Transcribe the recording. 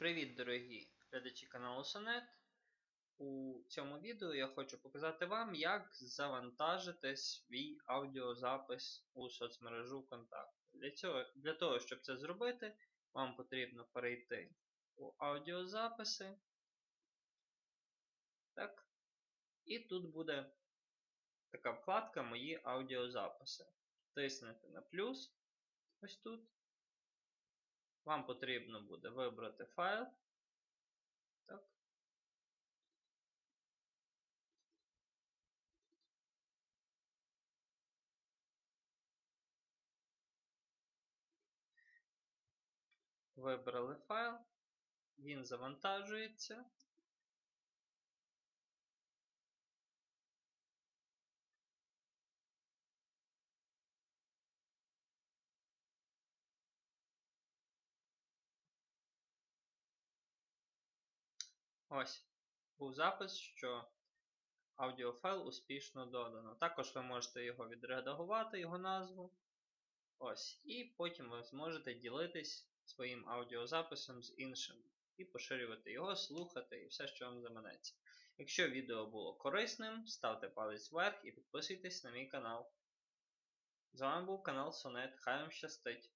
Привіт, дорогі глядачі каналу Сонет. У цьому відео я хочу показати вам, як завантажити свій аудіозапис у соцмережу ВКонтакт. Для, цього, для того, щоб це зробити, вам потрібно перейти у аудіозаписи. Так. І тут буде така вкладка Мої аудіозаписи. Тиснете на плюс ось тут. Вам потрібно буде вибрати файл. Так. Вибрали файл, він завантажується. Ось, був запис, що аудіофайл успішно додано. Також ви можете його відредагувати, його назву. Ось, І потім ви зможете ділитись своїм аудіозаписом з іншим. І поширювати його, слухати і все, що вам заманеться. Якщо відео було корисним, ставте палець вверх і підписуйтесь на мій канал. З вами був канал Сонет. Хай вам щастить!